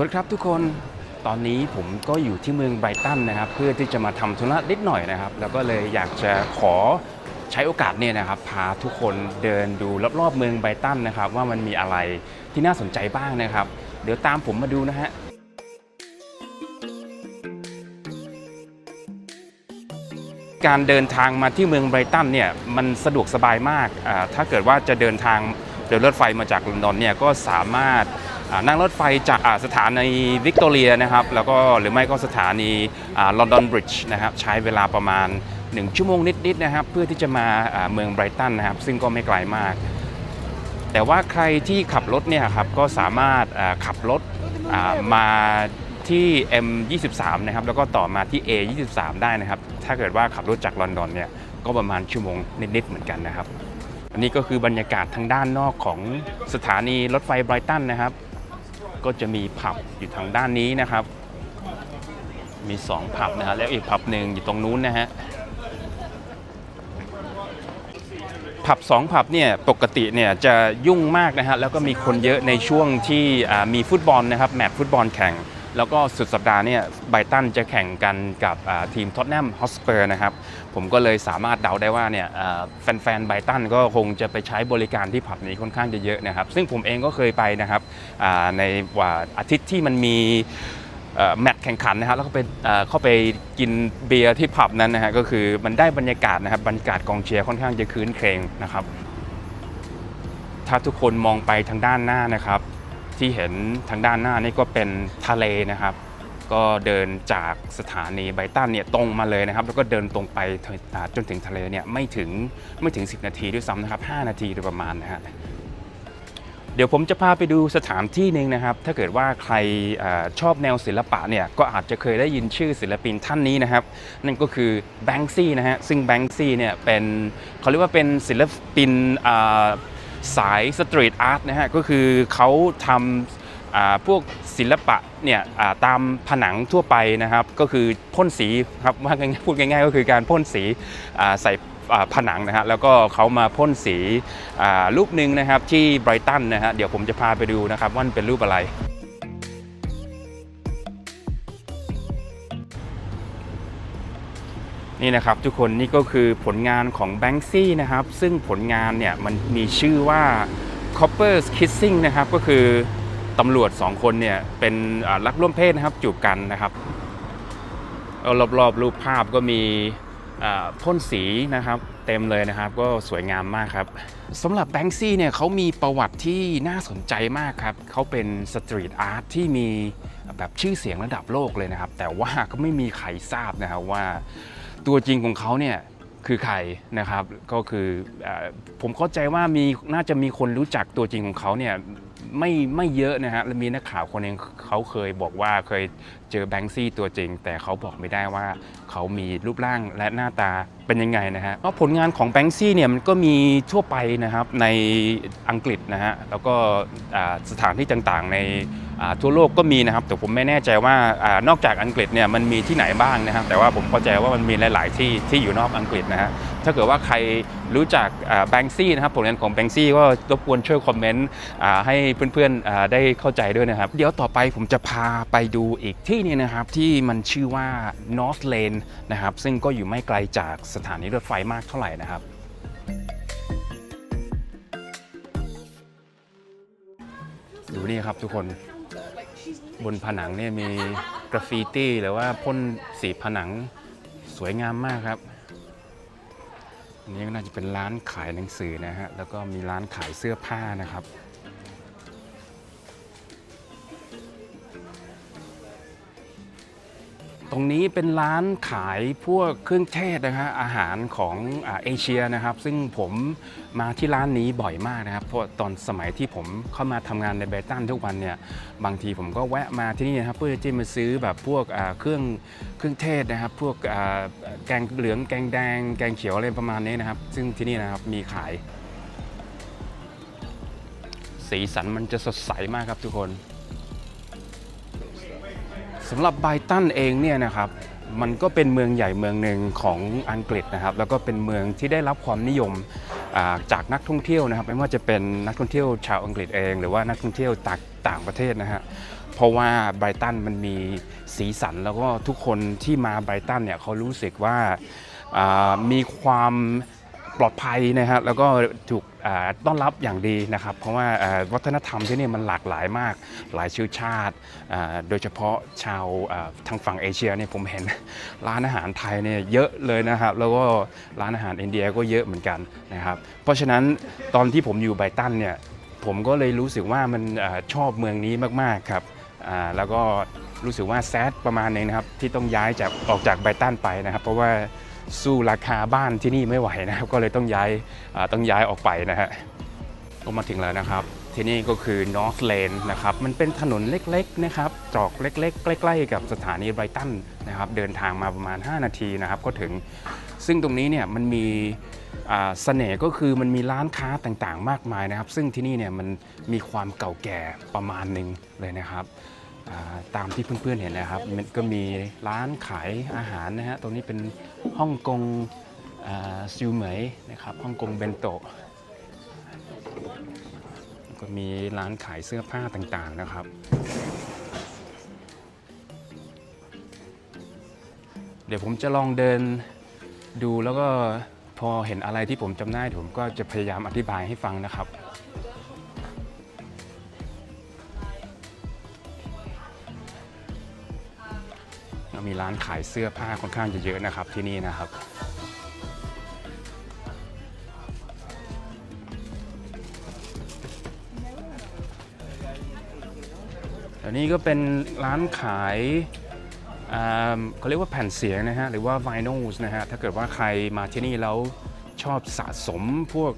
วัสดีครับทุกคนตอนนี้ผมก็อยู่ที่เมืองไบรตันนะครับ เพื่อที่จะมาทำธุระนิดหน่อยนะครับ แล้วก็เลยอยากจะขอใช้โอกาสเนี่ยนะครับพาทุกคนเดินดูรอบๆเมืองไบรตันนะครับ ว่ามันมีอะไรที่น่าสนใจบ้างนะครับ เดี๋ยวตามผมมาดูนะฮะการเดินทางมาที่เมืองไบรตันเนี่ยมันสะดวกสบายมากอ่าถ้าเกิดว่าจะเดินทางโดยรถไฟมาจากลอนดอนเนี่ยก็สามารถ นั่งรถไฟจากสถานีวิกตอเรียนะครับ แล้วก็หรือไม่ก็สถานีลอนดอนบริดจ์นะครับ ใช้เวลาประมาณ 1 ชั่วโมงนิดๆนะครับ เพื่อที่จะมาเมืองไบรตันนะครับ ซึ่งก็ไม่ไกลมาก แต่ว่าใครที่ขับรถเนี่ยครับ ก็สามารถขับรถมาที่ M23 นะครับ แล้วก็ต่อมาที่ A23 ได้นะครับ ถ้าเกิดว่าขับรถจากลอนดอนเนี่ย ก็ประมาณชั่วโมงนิดๆเหมือนกันนะครับ อันนี้ก็คือบรรยากาศทางด้านนอกของสถานีรถไฟไบรตันนะครับ ก็จะมีผับอยู่ทางด้านนี้นะครับ มี 2 ผับนะฮะแล้วอีกผับหนึ่งอยู่ตรงนู้นนะฮะผับสองผับเนี่ยปกติเนี่ยจะยุ่งมากนะฮะแล้วก็มีคนเยอะในช่วงที่มีฟุตบอลนะครับแมตช์ฟุตบอลแข่ง แล้วก็สุดสัปดาห์เนี่ยไบตันจะแข่งกันกับทีมท็อตแนมฮอสเปอร์นะครับ ผมก็เลยสามารถเดาได้ว่าเนี่ยแฟนๆไบตันก็คงจะไปใช้บริการที่ผับนี้ค่อนข้างจะเยอะนะครับ ซึ่งผมเองก็เคยไปนะครับในว่าอาทิตย์ที่มันมีแมตช์แข่งขันนะครับแล้วก็ไปเอ่อเข้าไปกินเบียร์ที่ผับนั้นนะฮะก็คือมันได้บรรยากาศนะครับบรรยากาศกองเชียร์ค่อนข้างจะคืนเครงนะครับ ถ้าทุกคนมองไปทางด้านหน้านะครับ ที่เห็นทางด้านหน้านี่ก็เป็นทะเลนะครับ ก็เดินจากสถานีไบตันเนี่ยตรงมาเลยนะครับ แล้วก็เดินตรงไปจนถึงทะเลเนี่ยไม่ถึงไม่ถึง 10 นาทีด้วยซ้ำนะครับ 5 นาทีโดยประมาณนะฮะเดี๋ยวผมจะพาไปดูสถานที่หนึ่งนะครับ ถ้าเกิดว่าใครอชอบแนวศิลปะเนี่ยก็อาจจะเคยได้ยินชื่อศิลปินท่านนี้นะครับ นั่นก็คือแบงซี่นะฮะซึ่งแบงซี่เนี่ยเป็นเขาเรียกว่าเป็นศิลปินสายสตรีทอาร์ตนะฮะก็คือเขาทำ พวกศิลปะเนี่ยตามผนังทั่วไปนะครับ ก็คือพ่นสีครับว่าง่ายๆพูดง่ายๆ ก็คือการพ่นสีใส่ผนังนะฮะแล้วก็เขามาพ่นสีรูปหนึ่งนะครับที่ไบรตันนะฮะเดี๋ยวผมจะพาไปดูนะครับว่าเป็นรูปอะไรนี่นะครับทุกคนนี่ก็คือผลงานของแบงซี่นะครับ ซึ่งผลงานเนี่ยมันมีชื่อว่า Copper's Kissing นะครับก็คือ ตำรวจสองคนเนี่ยเป็นรักร่วมเพศนะครับจูบกันนะครับรอบๆรูปภาพก็มีพ่นสีนะครับเต็มเลยนะครับ ก็สวยงามมากครับสำหรับแบงซี่เนี่ยเขามีประวัติที่น่าสนใจมากครับเขาเป็นสตรีทอาร์ตที่มีแบบชื่อเสียงระดับโลกเลยนะครับ แต่ว่าก็ไม่มีใครทราบนะครับว่าตัวจริงของเขาเนี่ยคือใครนะครับก็คืออผมเข้าใจว่ามีน่าจะมีคนรู้จักตัวจริงของเขาเนี่ย ไม่ไม่เยอะนะฮะและมีนักข่าวคนหนึ่งเขาเคยบอกว่าเคย เจอแบงซี่ตัวจริง แต่เขาบอกไม่ได้ว่าเขามีรูปร่างและหน้าตาเป็นยังไงนะฮะเพราะผลงานของแบงซี่เนี่ยมันก็มีทั่วไปนะครับในอังกฤษนะฮะแล้วก็สถานที่ต่างๆ ในทั่วโลกก็มีนะครับ แต่ผมไม่แน่ใจว่าอนอกจากอังกฤษเนี่ยมันมีที่ไหนบ้างนะครับ แต่ว่าผมเข้าใจว่ามันมีหลาย ๆ ที่ที่อยู่นอกอังกฤษนะฮะถ้าเกิดว่าใครรู้จักแบงซี่นะครับผลงานของแบงซี่ก็รบกวนช่วยคอมเมนต์ให้เพื่อน ๆ ได้เข้าใจด้วยนะครับ เดี๋ยวต่อไปผมจะพาไปดูอีกที่หนึงนะครับที่มันชื่อว่า North Lane นะครับซึ่งก็อยู่ไม่ไกลจากสถานีรถไฟมากเท่าไหร่นะครับดูนี่ครับทุกคนบนผนังเนี่ยมีกราฟฟิตี้หรือว่าพ่นสีผนังสวยงามมากครับอันนี้ก็น่าจะเป็นร้านขายหนังสือนะฮะแล้วก็มีร้านขายเสื้อผ้านะครับ ตรงนี้เป็นร้านขายพวกเครื่องเทศนะฮะอาหารของอเอเชียนะครับ ซึ่งผมมาที่ร้านนี้บ่อยมากนะครับ เพราะตอนสมัยที่ผมเข้ามาทำงานในเบตันทุกวันเนี่ยบางทีผมก็แวะมาที่นี่นะครับเพื่อที่มาซื้อแบบพวกเครื่องเครื่องเทศนะครับ พวกแกงเหลืองแกงแดง แกงเขียวอะไรประมาณนี้นะครับ ซึ่งที่นี่นะครับมีขาย สีสันมันจะสดใสมากครับทุกคน สำหรับไบรตันเองเนี่ยนะครับมันก็เป็นเมืองใหญ่เมืองหนึ่งของอังกฤษนะครับ แล้วก็เป็นเมืองที่ได้รับความนิยมาจากนักท่องเที่ยวนะครับ ไม่ว่าจะเป็นนักท่องเที่ยวชาวอังกฤษเอง หรือว่านักท่องเที่ยวต่างต่างประเทศนะฮะเพราะว่าไบรตันมันมีสีสันแล้วก็ทุกคนที่มาไบรตันเนี่ยเขารู้สึกว่าอ่ามีความ ปลอดภัยนะครับแล้วก็ถูกต้อนรับอย่างดีนะครับ เพราะว่าวัฒนธรรมที่นี่มันหลากหลายมากหลายเชื้อชาติ โดยเฉพาะชาวทางฝั่งเอเชียเนี่ยผมเห็นร้านอาหารไทยเนี่ยเยอะเลยนะครับ แล้วก็ร้านอาหารอินเดียก็เยอะเหมือนกันนะครับ เพราะฉะนั้นตอนที่ผมอยู่ไบตันเนี่ยผมก็เลยรู้สึกว่ามันอชอบเมืองนี้มากๆครับแล้วก็ รู้สึกว่าแซดประมาณหนึงนะครับที่ต้องย้ายจากออกจากไบตันไปนะครับ เพราะว่าสู้ราคาบ้านที่นี่ไม่ไหวนะครับ ก็เลยต้องย้ายต้องย้ายออกไปนะฮะก็มาถึงแล้วนะครับ ที่นี่ก็คือ North Lane นะครับ มันเป็นถนนเล็กๆนะครับจอกเล็กๆ ใกล้ ๆ กับสถานีไบรตันนะครับ เดินทางมาประมาณ 5 นาทีนะครับ ก็ถึงซึ่งตรงนี้เนี่ยมันมีเสน่ห์ก็คือมันมีร้านค้าต่างๆ มากมายนะครับ ซึ่งที่นี่เนี่ยมันมีความเก่าแก่ประมาณหนึ่งเลยนะครับ ตามที่เพื่อนๆเห็นนะครับมันก็มีร้านขายอาหารนะฮะตรงนี้เป็นฮ่องกงซิวเหมยนะครับฮ่องกงเบนโตะก็มีร้านขายเสื้อผ้าต่างๆนะครับเดี๋ยวผมจะลองเดินดูแล้วก็พอเห็นอะไรที่ผมจำได้ผมก็จะพยายามอธิบายให้ฟังนะครับ มีร้านขายเสื้อผ้าค่อนข้างจะเยอะนะครับที่นี่นะครับอันนี้ก็เป็นร้านขายเขาเรียกว่าแผ่นเสียงนะฮะหรือว่า vinyls นะฮะถ้าเกิดว่าใครมาที่นี่แล้วชอบสะสมพวก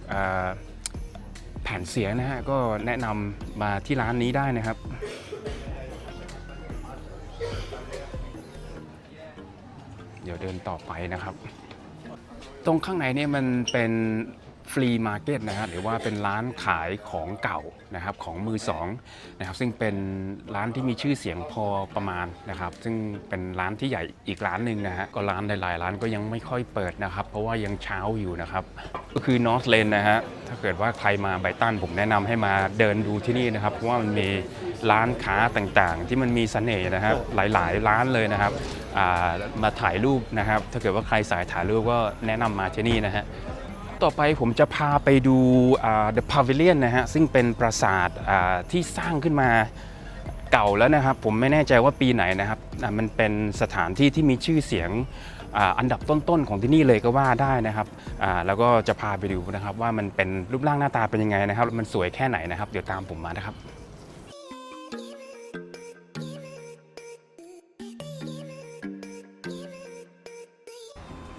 แผ่นเสียงนะฮะก็แนะนำมาที่ร้านนี้ได้นะครับ ตรงข้างในเนี่ยมันเป็นฟรีมาร์เก็ตนะฮะหรือว่าเป็นร้านขายของเก่านะครับของมือสองนะครับซึ่งเป็นร้านที่มีชื่อเสียงพอประมาณนะครับซึ่งเป็นร้านที่ใหญ่อีกร้านหนึ่งนะฮะก็ร้านหลายๆร้านก็ยังไม่ค่อยเปิดนะครับ เพราะว่ายังเช้าอยู่นะครับ ก็คือ North Lane นะฮะถ้าเกิดว่าใครมาไบตันผมแนะนำให้มาเดินดูที่นี่นะครับเพราะว่ามันมี ร้านค้าต่างๆ ที่มันมีเสน่ห์นะครับหลายๆ ร้านเลยนะครับอ่ามาถ่ายรูปนะครับ ถ้าเกิดว่าใครสายถ่ายรูปก็แนะนำมาที่นี่นะฮะต่อไปผมจะพาไปดูอ่า The Pavilion นะฮะซึ่งเป็นปราสาทอ่าที่สร้างขึ้นมาเก่าแล้วนะครับ ผมไม่แน่ใจว่าปีไหนนะครับอ่ามันเป็นสถานที่ที่มีชื่อเสียงอาอันดับต้นๆของที่นี่เลยก็ว่าได้นะครับอ่าแล้วก็จะพาไปดูนะครับว่ามันเป็นรูปร่างหน้าตาเป็นยังไงนะครับแล้วมันสวยแค่ไหนนะครับ เดี๋ยวตามผมมานะครับ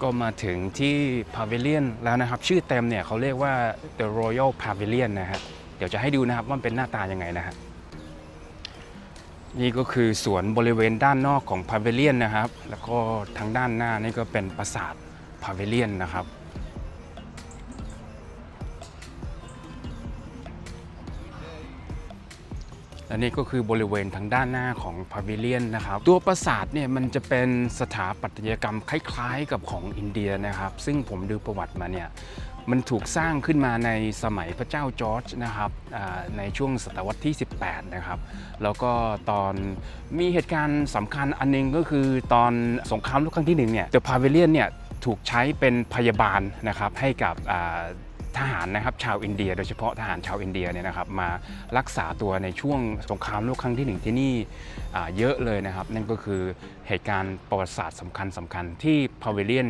ก็มาถึงที่พาวิเลียนแล้วนะครับ ชื่อเต็มเนี่ยเขาเรียกว่า The Royal Pavilion นะฮะเดี๋ยวจะให้ดูนะครับว่าเป็นหน้าตายังไงนะฮะนี่ก็คือสวนบริเวณด้านนอกของพาวิเลียนนะครับ แล้วก็ทางด้านหน้านี่ก็เป็นปราสาทพาวิเลียนนะครับ และนี่ก็คือบริเวณทางด้านหน้าของพาวิเลียนนะครับ ตัวปราสาทเนี่ยมันจะเป็นสถาปัตยกรรมคล้ายๆกับของอินเดียนะครับ ซึ่งผมดูประวัติมาเนี่ยมันถูกสร้างขึ้นมาในสมัยพระเจ้าจอร์จนะครับในช่วงศตวรรษที่ 18 นะครับ แล้วก็ตอนมีเหตุการณ์สำคัญอันหนึงก็คือตอนสงครามโลกครั้งที่หนึ่งเนี่ย The Pavilion เนี่ยถูกใช้เป็นพยาบาลนะครับให้กับ ทหารนะครับชาวอินเดีย โดยเฉพาะทหารชาวอินเดียเนี่ยนะครับมารักษาตัวในช่วงสงครามโลกครั้งที่หนึ่งที่นี่เยอะเลยนะครับ นั่นก็คือเหตุการณ์ประวัติศาสตร์สำคัญสำคัญที่พาวิเลียน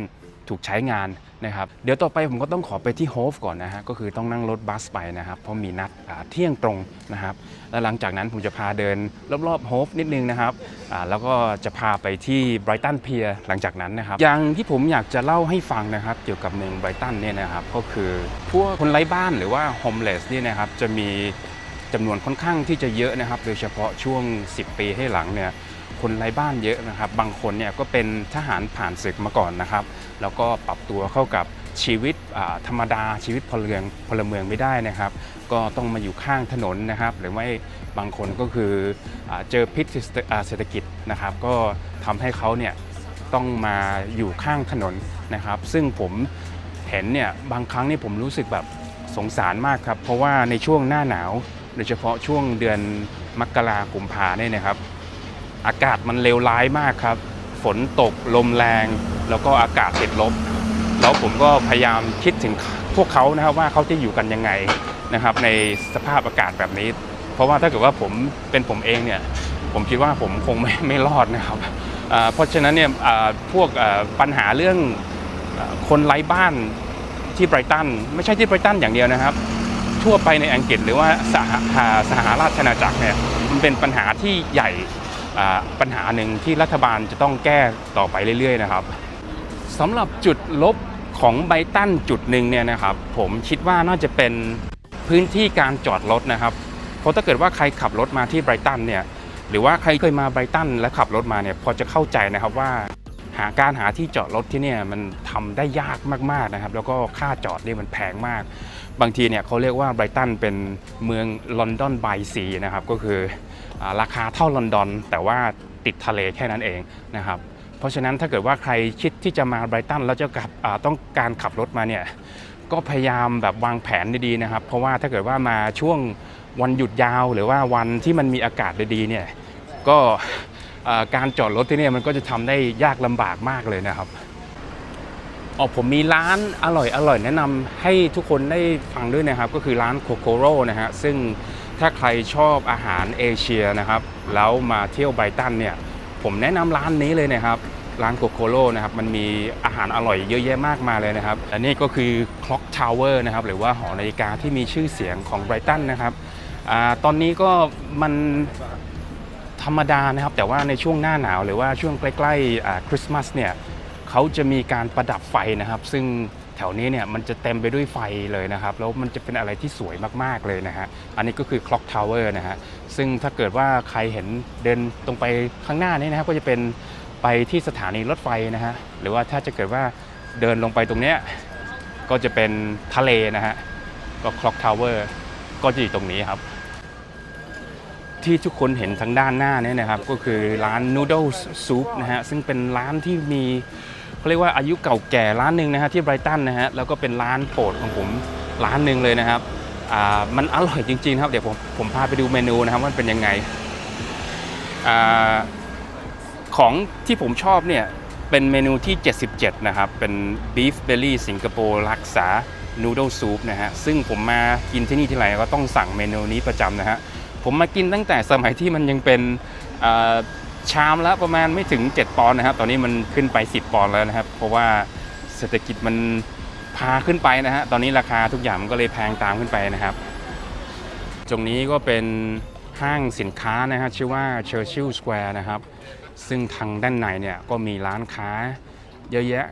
ถูกใช้งานนะครับ เดี๋ยวต่อไปผมก็ต้องขอไปที่โฮฟก่อนนะฮะ ก็คือต้องนั่งรถบัสไปนะครับ เพราะมีนัดเที่ยงตรงนะครับ แล้วหลังจากนั้นผมจะพาเดินรอบๆโฮฟนิดนึงนะครับแล้วก็จะพาไปที่ไบรตันเพียหลังจากนั้นนะครับ อย่างที่ผมอยากจะเล่าให้ฟังนะครับ เกี่ยวกับเมืองไบรตันเนี่ยนะครับ ก็คือพวกคนไร้บ้านหรือว่าโฮมเลสเนี่ยนะครับจะมีจำนวนค่อนข้างที่จะเยอะนะครับ โดยเฉพาะช่วง 10 ปีให้หลังเนี่ย คนไร้บ้านเยอะนะครับ บางคนเนี่ยก็เป็นทหารผ่านศึกมาก่อนนะครับ แล้วก็ปรับตัวเข้ากับชีวิตธรรมดาชีวิตพลเรือนพลเมืองไม่ได้นะครับ ก็ต้องมาอยู่ข้างถนนนะครับ หรือไม่บางคนก็คืออเจอพิษเศรษฐกิจนะครับ ก็ทำให้เขาเนี่ยต้องมาอยู่ข้างถนนนะครับ ซึ่งผมเห็นเนี่ยบางครั้งนี่ผมรู้สึกแบบสงสารมากครับ เพราะว่าในช่วงหน้าหนาว โดยเฉพาะช่วงเดือนมกรากุมภาเนี่ยนะครับ อากาศมันเลวร้ายมากครับ ฝนตกลมแรง แล้วก็อากาศติดลบ แล้วผมก็พยายามคิดถึงพวกเขานะครับว่าเขาจะอยู่กันยังไงนะครับในสภาพอากาศแบบนี้ เพราะว่าถ้าเกิดว่าผมเป็นผมเองเนี่ยผมคิดว่าผมคงไม่ไม่รอดนะครับเพราะฉะนั้นเนี่ยพวกปัญหาเรื่องคนไร้บ้านที่ไบรตันไม่ใช่ที่ไบรตันอย่างเดียวนะครับ ทั่วไปในอังกฤษหรือว่าสหสหราชอาณาจักรเนี่ยมันเป็นปัญหาที่ใหญ่ ปัญหาหนึ่งที่รัฐบาลจะต้องแก้ต่อไปเรื่อยๆนะครับสำหรับจุดลบของไบรตันจุดหนึ่งเนี่ยนะครับ ผมคิดว่าน่าจะเป็นพื้นที่การจอดรถนะครับ เพราะถ้าเกิดว่าใครขับรถมาที่ไบรตันเนี่ยหรือว่าใครเคยมาไบรตันและขับรถมาเนี่ยพอจะเข้าใจนะครับว่าหาการหาที่จอดรถที่เนี่ยมันทำได้ยากมากๆนะครับ แล้วก็ค่าจอดเนี่ยมันแพงมาก บางทีเนี่ยเขาเรียกว่าไบรตันเป็นเมืองลอนดอนบายซีนะครับก็คืออราคาเท่าลอนดอน แต่ว่าติดทะเลแค่นั้นเองนะครับเพราะฉะนั้นถ้าเกิดว่าใครคิดที่จะมาไบรตันแล้วจะกลับต้องการขับรถมาเนี่ยก็พยายามแบบวางแผนดีๆนะครับ เพราะว่าถ้าเกิดว่ามาช่วงวันหยุดยาวหรือว่าวันที่มันมีอากาศดีๆเนี่ยก็การจอดรถที่นี่มันก็จะทำได้ยากลำบากมากเลยนะครับ อ๋อผมมีร้านอร่อยอร่อยแนะนำให้ทุกคนได้ฟังด้วยนะครับ ก็คือร้านโคโคโร่นะฮะซึ่งถ้าใครชอบอาหารเอเชียนะครับ แล้วมาเที่ยวไบรตันเนี่ยผมแนะนำร้านนี้เลยนะครับร้านโคโคโร่นะครับมันมีอาหารอร่อยเยอะแยะมากมายเลยนะครับและนี่ก็คือ Clock Tower นะครับหรือว่าหอนาฬิกาที่มีชื่อเสียงของไบรตันนะครับอตอนนี้ก็มันธรรมดานะครับ แต่ว่าในช่วงหน้าหนาวหรือว่าช่วงใกล้ๆคริสต์มาสเนี่ย เขาจะมีการประดับไฟนะครับ ซึ่งแถวนี้เนี่ยมันจะเต็มไปด้วยไฟเลยนะครับ แล้วมันจะเป็นอะไรที่สวยมากๆเลยนะฮะ อันนี้ก็คือ Clock Tower นะฮะ ซึ่งถ้าเกิดว่าใครเห็นเดินตรงไปข้างหน้านี้นะครับก็จะเป็นไปที่สถานีรถไฟนะฮะ หรือว่าถ้าจะเกิดว่าเดินลงไปตรงเนี้ยก็จะเป็นทะเลนะฮะ ก็ Clock Tower ก็จะอยู่ตรงนี้ครับ ที่ทุกคนเห็นทางด้านหน้าเนี่ยนะครับ ก็คือร้าน Noodle Soup นะฮะ ซึ่งเป็นร้านที่มี เขาเรียกว่าอายุเก่าแก่ร้านหนึ่งนะฮะที่ไบรตันนะฮะแล้วก็เป็นร้านโปรดของผมร้านหนึ่งเลยนะครับอ่ามันอร่อยจริงๆครับเดี๋ยวผมผมพาไปดูเมนูนะครับว่าเป็นยังไงอาของที่ผมชอบเนี่ยเป็นเมนูที่ 77 นะครับ เป็น Beef Belly สิงคโปร์รักษา Noodle Soup นะฮะ ซึ่งผมมากินที่นี่ที่ไรก็ต้องสั่งเมนูนี้ประจำนะฮะ ผมมากินตั้งแต่สมัยที่มันยังเป็นอ่อ ชามละประมาณไม่ถึง 7 ปอนด์นะครับ ตอนนี้มันขึ้นไป 10 ปอนด์แล้วนะครับ เพราะว่าเศรษฐกิจมันพาขึ้นไปนะฮะ ตอนนี้ราคาทุกอย่างมันก็เลยแพงตามขึ้นไปนะครับ ตรงนี้ก็เป็นห้างสินค้านะฮะชื่อว่า Churchill Square นะครับ ซึ่งทางด้านในเนี่ยก็มีร้านค้าเยอะแยะ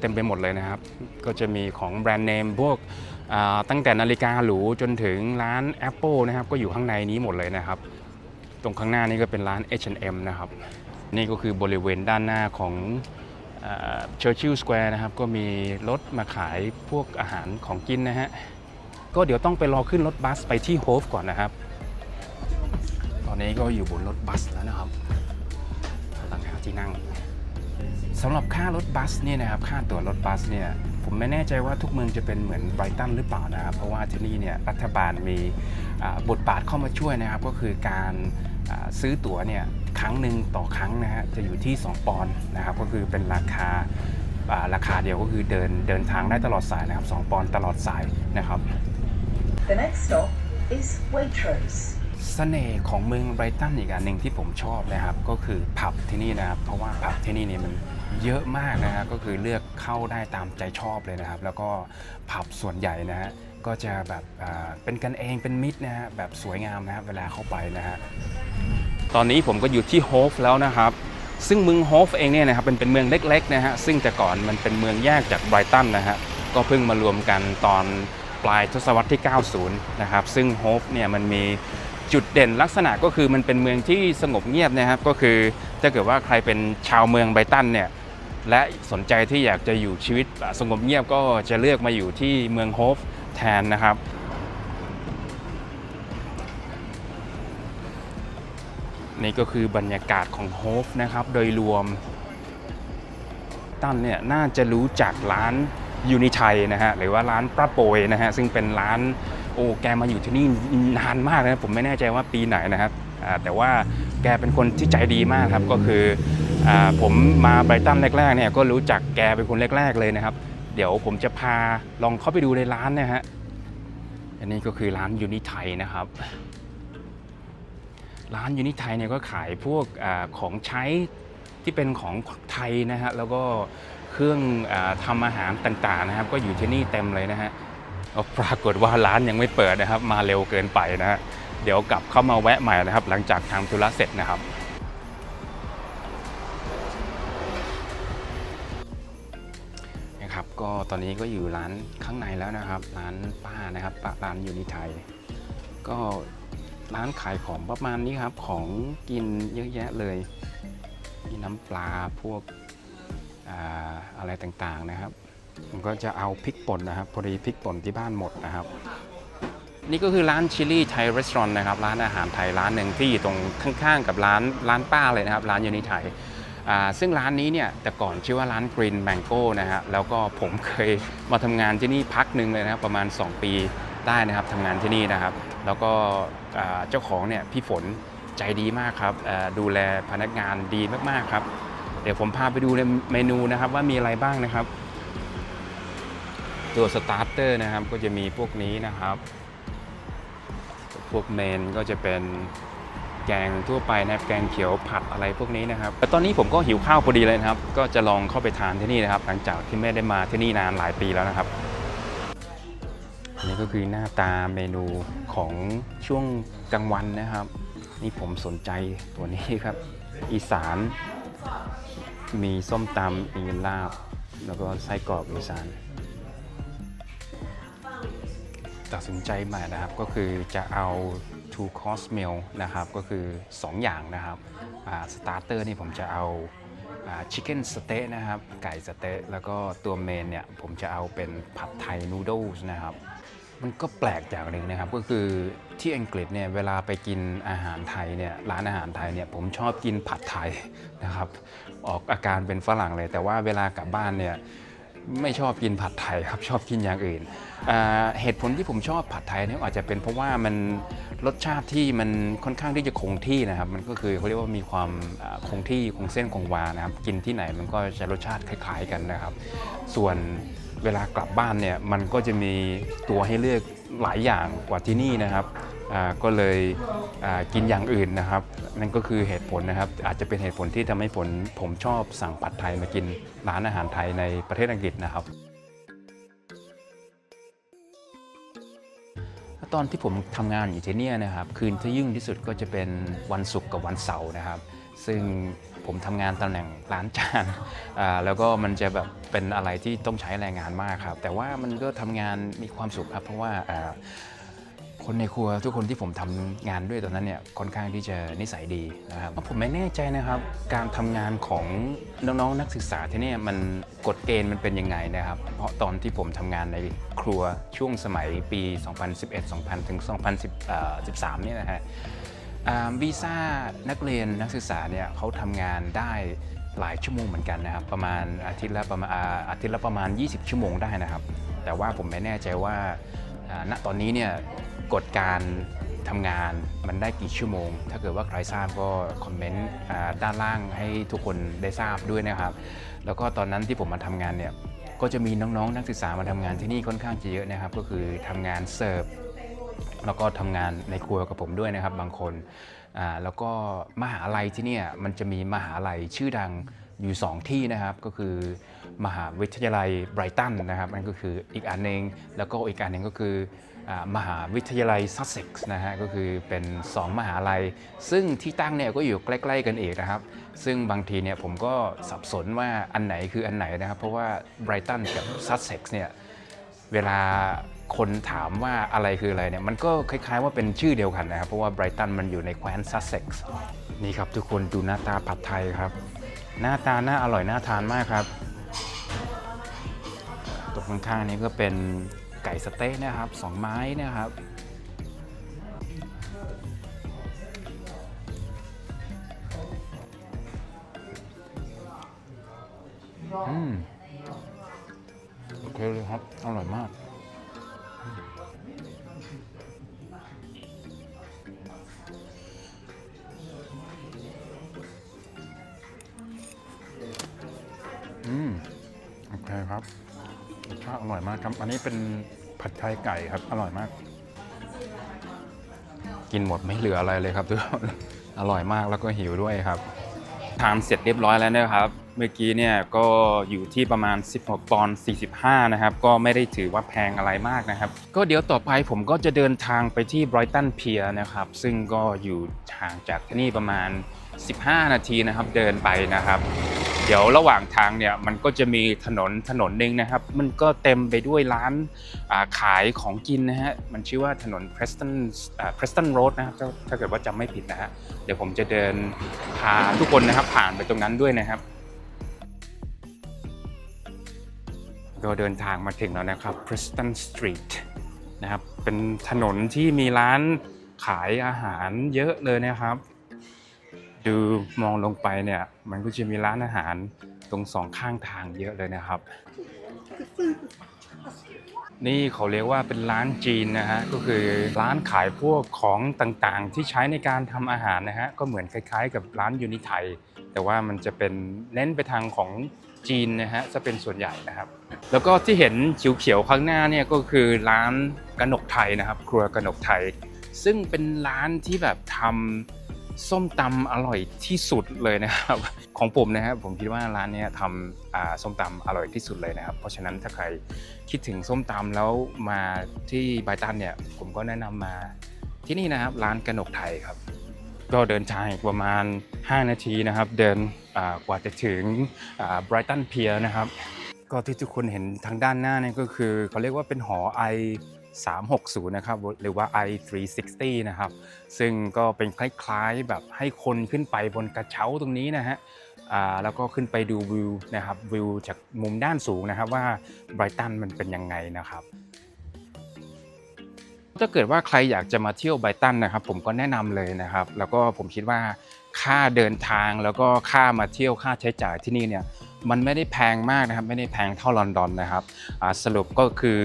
เต็มไปหมดเลยนะครับ ก็จะมีของแบรนด์เนมพวกตั้งแต่นาฬิกาหรูจนถึงร้าน Apple นะครับ ก็อยู่ข้างในนี้หมดเลยนะครับ ตรงข้างหน้านี่ก็เป็นร้าน H&M นะครับ นี่ก็คือบริเวณด้านหน้าของเชอร์ชิลสแควร์นะครับ ก็มีรถมาขายพวกอาหารของกินนะฮะ ก็เดี๋ยวต้องไปรอขึ้นรถบัสไปที่โฮฟก่อนนะครับ ตอนนี้ก็อยู่บนรถบัสแล้วนะครับกำลังหาที่นั่งสำหรับค่ารถบัสเนี่ยนะครับค่าตั๋วรถบัสเนี่ยผมไม่แน่ใจว่าทุกเมืองจะเป็นเหมือนไบรตันหรือเปล่านะครับ เพราะว่าที่นี่เนี่ยรัฐบาลมีบทบาทเข้ามาช่วยนะครับ ก็คือการ ซื้อตั๋วเนี่ยครั้งหนึ่งต่อครั้งนะฮะจะอยู่ที่ 2 ปอนด์นะครับก็คือเป็นราคาอ่าราคาเดียวก็คือเดินเดินทางได้ตลอดสายนะครับ 2 ปอนด์ตลอดสายนะครับ The next stop is Waitrose. เสน่ห์ของเมืองไบรตันอีกอันหนึ่งที่ผมชอบนะครับ ก็คือผับที่นี่นะครับ เพราะว่าผับที่นี่เนี่ยมันเยอะมากนะครับก็คือเลือกเข้าได้ตามใจชอบเลยนะครับ แล้วก็ผับส่วนใหญ่นะฮะ ก็จะแบบเป็นกันเองเป็นมิตรนะฮะแบบสวยงามนะครับเวลาเข้าไปนะฮะตอนนี้ผมก็อยู่ที่โฮฟแล้วนะครับ ซึ่งเมืองโฮฟเองเนี่ยนะครับเป็นเป็นเมืองเล็กๆนะฮะซึ่งแต่ก่อนมันเป็นเมืองแยกจากไบรตันนะฮะก็เพิ่งมารวมกันตอนปลายทศวรรษที่ 90 นะครับ ซึ่งโฮฟเนี่ยมันมีจุดเด่นลักษณะก็คือมันเป็นเมืองที่สงบเงียบนะครับ ก็คือถ้าเกิดว่าใครเป็นชาวเมืองไบรตันเนี่ยและสนใจที่อยากจะอยู่ชีวิตสงบเงียบก็จะเลือกมาอยู่ที่เมืองโฮฟ แทนนะครับ นี่ก็คือบรรยากาศของโฮฟนะครับ โดยรวมตั้นเนี่ยน่าจะรู้จักร้านยูนิชัยนะฮะหรือว่าร้านป้าโปยนะฮะซึ่งเป็นร้านโอ้แกมาอยู่ที่นี่นานมากนะผมไม่แน่ใจว่าปีไหนนะครับแต่ว่าแกเป็นคนที่ใจดีมากครับก็คืออผมมาไบรตันแรกๆเนี่ยก็รู้จักแกเป็นคนแรก ๆเลยนะครับ เดี๋ยวผมจะพาลองเข้าไปดูในร้านนะฮะ อันนี้ก็คือร้านยูนิไทยนะครับ ร้านยูนิไทยเนี่ยก็ขายพวกอของใช้ที่เป็นของไทยนะฮะ แล้วก็เครื่องอทำอาหารต่างๆนะครับ ก็อยู่ที่นี่เต็มเลยนะฮะปรากฏว่าร้านยังไม่เปิดนะครับ มาเร็วเกินไปนะฮะ เดี๋ยวกลับเข้ามาแวะใหม่นะครับ หลังจากทำธุระเสร็จนะครับ ตอนนี้ก็อยู่ร้านข้างในแล้วนะครับ ร้านป้านะครับร้านยูนิไทย ก็ร้านขายของประมาณนี้ครับ ของกินเยอะแยะเลย มีน้ำปลาพวกอะไรต่างๆนะครับ ผมก็จะเอาพริกป่นนะครับ พอดีพริกป่นที่บ้านหมดนะครับ นี่ก็คือร้านชิลลี่ไทยรีสอร์ทนะครับ ร้านอาหารไทยร้านหนึ่งที่อยู่ตรงข้างๆ กับร้านร้านป้าเลยนะครับ ร้านยูนิไทย ซึ่งร้านนี้เนี่ยแต่ก่อนชื่อว่าร้าน Green Mango นะฮะแล้วก็ผมเคยมาทำงานที่นี่พักหนึ่งเลยนะครับประมาณ 2 ปีได้นะครับทำงานที่นี่นะครับ แล้วก็เจ้าของเนี่ยพี่ฝนใจดีมากครับดูแลพนักงานดีมากๆครับ เดี๋ยวผมพาไปดูในเมนูนะครับว่ามีอะไรบ้างนะครับ ตัวสตาร์เตอร์นะครับก็จะมีพวกนี้นะครับ พวกเมนก็จะเป็น แกงทั่วไปนะครับแกงเขียวผัดอะไรพวกนี้นะครับแต่ตอนนี้ผมก็หิวข้าวพอดีเลยนะครับ ก็จะลองเข้าไปทานที่นี่นะครับ หลังจากที่ไม่ได้มาที่นี่นานหลายปีแล้วนะครับอันนี่ก็คือหน้าตาเมนูของช่วงกลางวันนะครับ นี่ผมสนใจตัวนี้ครับ อีสาน มีส้มตำมีลาบ แล้วก็ไส้กรอกอีสานตัดสินใจมานะครับก็คือจะเอา two course meal นะครับ ก็คือ 2 อย่างนะครับสตาร์เตอร์นี่ผมจะเอาชิคเก้นสเต๊ะนะครับ ไก่สเต๊ะแล้วก็ตัวเมนเนี่ย ผมจะเอาเป็นผัดไทยนูโดสนะครับ มันก็แปลกอย่างหนึ่งนะครับ ก็คือที่อังกฤษเนี่ย เวลาไปกินอาหารไทยเนี่ย ร้านอาหารไทยเนี่ย ผมชอบกินผัดไทยนะครับ ออกอาการเป็นฝรั่งเลย แต่ว่าเวลากลับบ้านเนี่ย ไม่ชอบกินผัดไทยครับชอบกินอย่างอื่น เหตุผลที่ผมชอบผัดไทยเนี่ยอาจจะเป็นเพราะว่ามันรสชาติที่มันค่อนข้างที่จะคงที่นะครับ มันก็คือเขาเรียกว่ามีความคงที่คงเส้นคงวานะครับ กินที่ไหนมันก็จะรสชาติคล้าย ๆ กันนะครับ ส่วน เวลากลับบ้านเนี่ยมันก็จะมีตัวให้เลือกหลายอย่างกว่าที่นี่นะครับก็เลยกินอย่างอื่นนะครับนั่นก็คือเหตุผลนะครับ อาจจะเป็นเหตุผลที่ทำให้ผมผมชอบสั่งผัดไทยมากินร้านอาหารไทยในประเทศอังกฤษนะครับ ตอนที่ผมทำงานอยู่ที่นี่นะครับ คืนที่ยุ่งที่สุดก็จะเป็นวันศุกร์กับวันเสาร์นะครับ ซึ่ง ผมทำงานตำแหน่งล้างจานแล้วก็มันจะแบบเป็นอะไรที่ต้องใช้แรงงานมากครับ แต่ว่ามันก็ทำงานมีความสุขครับ เพราะว่าคนในครัวทุกคนที่ผมทำงานด้วยตอนนั้นเนี่ยค่อนข้างที่จะนิสัยดีนะครับผมไม่แน่ใจนะครับ การทำงานของน้องๆนักศึกษาที่นี่มันกฎเกณฑ์มันเป็นยังไงนะครับ เพราะตอนที่ผมทำงานในครัวช่วงสมัยปี 2011-2000ถึง2013เนี่ยนะฮะ วีซ่านักเรียนนักศึกษาเนี่ยเขาทำงานได้หลายชั่วโมงเหมือนกันนะครับ ประมาณอาทิตย์ละประมาณอาทิตย์ละประมาณ 20 ชั่วโมงได้นะครับ แต่ว่าผมไม่แน่ใจว่าณตอนนี้เนี่ยกฎการทำงานมันได้กี่ชั่วโมง ถ้าเกิดว่าใครทราบก็คอมเมนต์ด้านล่างให้ทุกคนได้ทราบด้วยนะครับ แล้วก็ตอนนั้นที่ผมมาทำงานเนี่ยก็จะมีน้องๆ นักศึกษามาทำงานที่นี่ค่อนข้างจะเยอะนะครับ ก็คือทำงานเสิร์ฟ แล้วก็ทำงานในครัวกับผมด้วยนะครับบางคนอ่าแล้วก็มหาลัยที่เนี่ยมันจะมีมหาลัยชื่อดังอยู่ 2 ที่นะครับก็คือมหาวิทยาลัยไบรตันนะครับนั่นก็คืออีกอันหนึงแล้วก็อีกอันหนึ่งก็คืออามหาวิทยาลัยซัสเซ็กซ์นะฮะก็คือเป็น 2 มหาลัย ซึ่งที่ตั้งเนี่ยก็อยู่ใกล้ๆกันเองนะครับ ซึ่งบางทีเนี่ยผมก็สับสนว่าอันไหนคืออันไหนนะครับ เพราะว่าไบรตันกับซัสเซ็กซ์เนี่ยเวลา คนถามว่าอะไรคืออะไรเนี่ย มันก็คล้ายๆว่าเป็นชื่อเดียวกันนะครับ เพราะว่าไบรตันมันอยู่ในแคว้นซัสเซ็กซ์นี่ครับทุกคนดูหน้าตาผัดไทยครับ หน้าตาน่าอร่อยน่าทานมากครับตรงข้างๆนี้ก็เป็นไก่สเต๊ะนะครับสองไม้นะครับอืมโอเคเลยครับ อร่อยมาก เคครับรสชาติอร่อยมากครับ อันนี้เป็นผัดไทยไก่ครับ อร่อยมาก กินหมดไม่เหลืออะไรเลยครับทุกคนอร่อยมากแล้วก็หิวด้วยครับทานเสร็จเรียบร้อยแล้วนะครับ เมื่อกี้เนี่ยก็อยู่ที่ประมาณ 16ปอนด์45 นะครับ ก็ไม่ได้ถือว่าแพงอะไรมากนะครับ ก็เดี๋ยวต่อไปผมก็จะเดินทางไปที่ไบรตันเพียนะครับ ซึ่งก็อยู่ห่างจากที่นี่ประมาณ 15 นาทีนะครับ เดินไปนะครับเดี๋ยวระหว่างทางเนี่ยมันก็จะมีถนนถนนหนึ่งนะครับ มันก็เต็มไปด้วยร้านขายของกินนะฮะมันชื่อว่าถนน Preston Preston Road นะครับถ้าเกิดว่าจำไม่ผิดนะฮะเดี๋ยวผมจะเดินพาทุกคนนะครับผ่านไปตรงนั้นด้วยนะครับก็เดินทางมาถึงแล้วนะครับ Preston Street นะครับเป็นถนนที่มีร้านขายอาหารเยอะเลยนะครับ ดูมองลงไปเนี่ยมันก็จะมีร้านอาหารตรงสองข้างทางเยอะเลยนะครับ นี่เขาเรียกว่าเป็นร้านจีนนะฮะก็คือร้านขายพวกของต่างๆ ที่ใช้ในการทำอาหารนะฮะก็เหมือนคล้ายๆ กับร้านยูนิไทยแต่ว่ามันจะเป็นเน้นไปทางของจีนนะฮะจะเป็นส่วนใหญ่นะครับ แล้วก็ที่เห็นเขียวๆข้างหน้าเนี่ยก็คือร้านกนกไทยนะครับ ครัวกนกไทย ซึ่งเป็นร้านที่แบบทำ ส้มตำอร่อยที่สุดเลยนะครับ ของผมนะครับผมคิดว่าร้านนี้ทำส้มตำอร่อยที่สุดเลยนะครับ เพราะฉะนั้นถ้าใครคิดถึงส้มตำแล้วมาที่ไบรตันเนี่ย ผมก็แนะนำมาที่นี่นะครับ ร้านกนกไทยครับ ก็เดินทางอีกประมาณ 5 นาทีนะครับ เดินกว่าจะถึงไบรตันเพียนะครับ ก็ที่ทุกคนเห็นทางด้านหน้าเนี่ยก็คือเขาเรียกว่าเป็นหอ i 360 นะครับ หรือว่า i 360 นะครับ ซึ่งก็เป็นคล้ายๆแบบให้คนขึ้นไปบนกระเช้าตรงนี้นะฮะแล้วก็ขึ้นไปดูวิวนะครับวิวจากมุมด้านสูงนะครับว่าไบรตันมันเป็นยังไงนะครับ ถ้าเกิดว่าใครอยากจะมาเที่ยวไบรตันนะครับ ผมก็แนะนำเลยนะครับ แล้วก็ผมคิดว่าค่าเดินทางแล้วก็ค่ามาเที่ยวค่าใช้จ่ายที่นี่เนี่ย มันไม่ได้แพงมากนะครับ ไม่ได้แพงเท่าลอนดอนนะครับสรุปก็คือ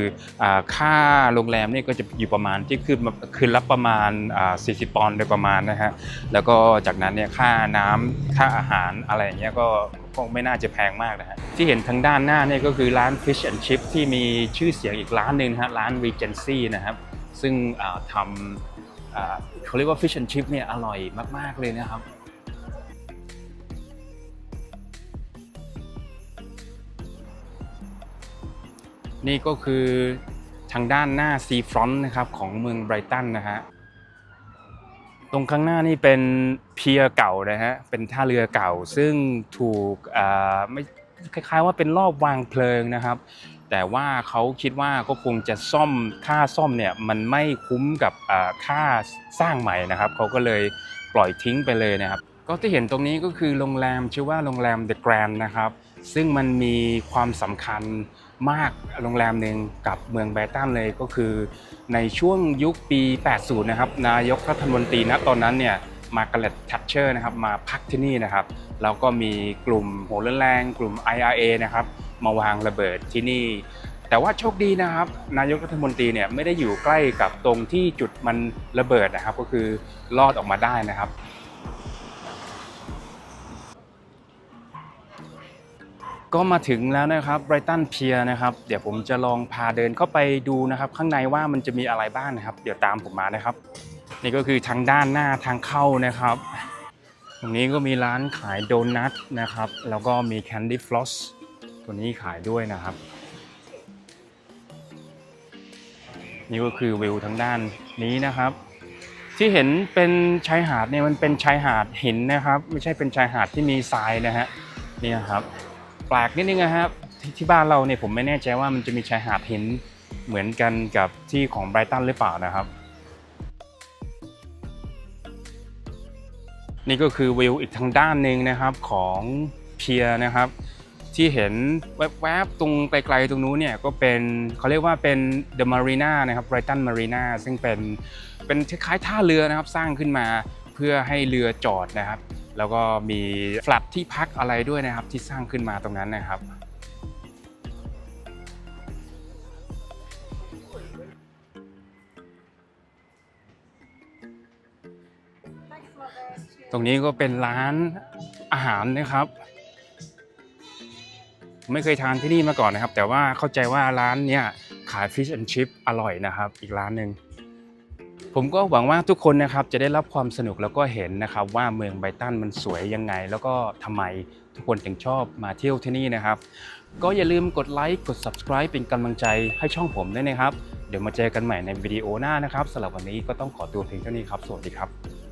อค่าโรงแรมนี่ก็จะอยู่ประมาณที่คืนคืนละประมาณอ่า40 ปอนด์โดยประมาณนะฮะแล้วก็จากนั้นเนี่ยค่าน้ำค่าอาหารอะไรอย่างเงี้ยก็ก็ไม่น่าจะแพงมากนะฮะที่เห็นทางด้านหน้าเนี่ยก็คือร้าน Fish and Chip ที่มีชื่อเสียงอีกร้านหนึ่งนะฮะร้าน Regency นะครับซึ่งทำเขาเรียกว่า Fish and Chip เนี่ยอร่อยมาก ๆ เลยนะครับ นี่ก็คือทางด้านหน้าซีฟรอนต์นะครับของเมืองไบรตันนะฮะตรงข้างหน้านี่เป็นเพียร์เก่านะฮะเป็นท่าเรือเก่า ซึ่งถูกไม่คล้ายๆว่าเป็นรอบวางเพลิงนะครับ แต่ว่าเขาคิดว่าก็คงจะซ่อมค่าซ่อมเนี่ยมันไม่คุ้มกับค่าสร้างใหม่นะครับเขาก็เลยปล่อยทิ้งไปเลยนะครับ ก็ที่เห็นตรงนี้ก็คือโรงแรมชื่อว่าโรงแรม The Grand นะครับ ซึ่งมันมีความสำคัญ มากโรงแรมหนึ่งกับเมืองไบตันเลยก็คือ ในช่วงยุคปี 80 นะครับ นายกรัฐมนตรีณตอนนั้นเนี่ยมาร์กาเร็ตทัชเชอร์นะครับมาพักที่นี่นะครับแล้วก็มีกลุ่มโหรแรงกลุ่ม IRA นะครับมาวางระเบิดที่นี่ แต่ว่าโชคดีนะครับ นายกรัฐมนตรีเนี่ยไม่ได้อยู่ใกล้กับตรงที่จุดมันระเบิดนะครับ ก็คือรอดออกมาได้นะครับ ก็มาถึงแล้วนะครับไบรตันเพียนะครับ เดี๋ยวผมจะลองพาเดินเข้าไปดูนะครับ ข้างในว่ามันจะมีอะไรบ้างนะครับ เดี๋ยวตามผมมานะครับ นี่ก็คือทางด้านหน้าทางเข้านะครับ ตรงนี้ก็มีร้านขายโดนัทนะครับ แล้วก็มีแคนดี้ฟลอสตัวนี้ขายด้วยนะครับ นี่ก็คือวิวทางด้านนี้นะครับ ที่เห็นเป็นชายหาดเนี่ยมันเป็นชายหาดหินนะครับ ไม่ใช่เป็นชายหาดที่มีทรายนะฮะนี่ครับ แปลกนิดนึงนะครับที่ที่บ้านเราเนี่ยผมไม่แน่ใจว่ามันจะมีชายหาดหินเหมือนกันกับที่ของไบรตันหรือเปล่านะครับ นี่ก็คือวิวอีกทางด้านหนึ่งนะครับของเพียนะครับ ที่เห็นแวบๆตรงไกลๆตรงนู้นเนี่ยก็เป็นเขาเรียกว่าเป็น The Marina นะครับไบรตัน Marina ซึ่งเป็นเป็นคล้ายๆท่าเรือนะครับสร้างขึ้นมาเพื่อให้เรือจอดนะครับ แล้วก็มีแฟลตที่พักอะไรด้วยนะครับที่สร้างขึ้นมาตรงนั้นนะครับตรงนี้ก็เป็นร้านอาหารนะครับ ไม่เคยทานที่นี่มาก่อนนะครับ แต่ว่าเข้าใจว่าร้านเนี้ยขาย Fish and Chip อร่อยนะครับ อีกร้านหนึ่ง ผมก็หวังว่าทุกคนนะครับจะได้รับความสนุกแล้วก็เห็นนะครับว่าเมืองไบตันมันสวยยังไง แล้วก็ทำไมทุกคนถึงชอบมาเที่ยวที่นี่นะครับ ก็อย่าลืมกดไลค์กด subscribe เป็นกำลังใจให้ช่องผมด้วยนะครับ เดี๋ยวมาเจอกันใหม่ในวิดีโอหน้านะครับสำหรับวันนี้ก็ต้องขอตัวเพียงเท่านี้ครับ สวัสดีครับ